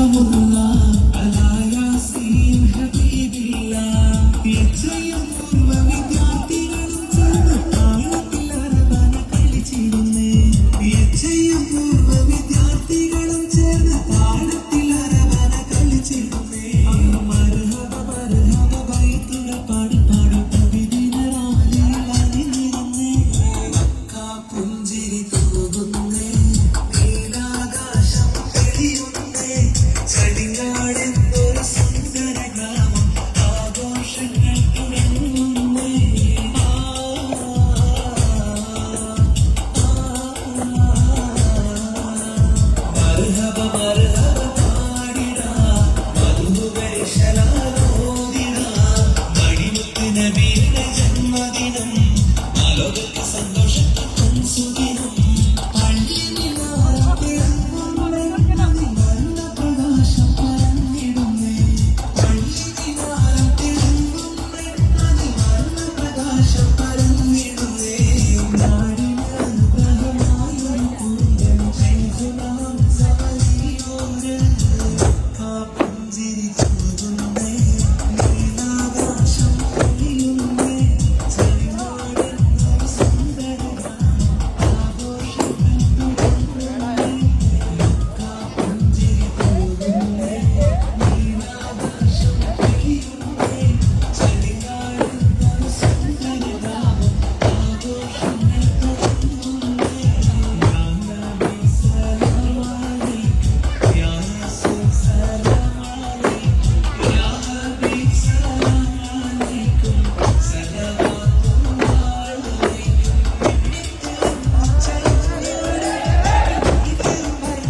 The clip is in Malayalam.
الله على ياسين حبيب الله يا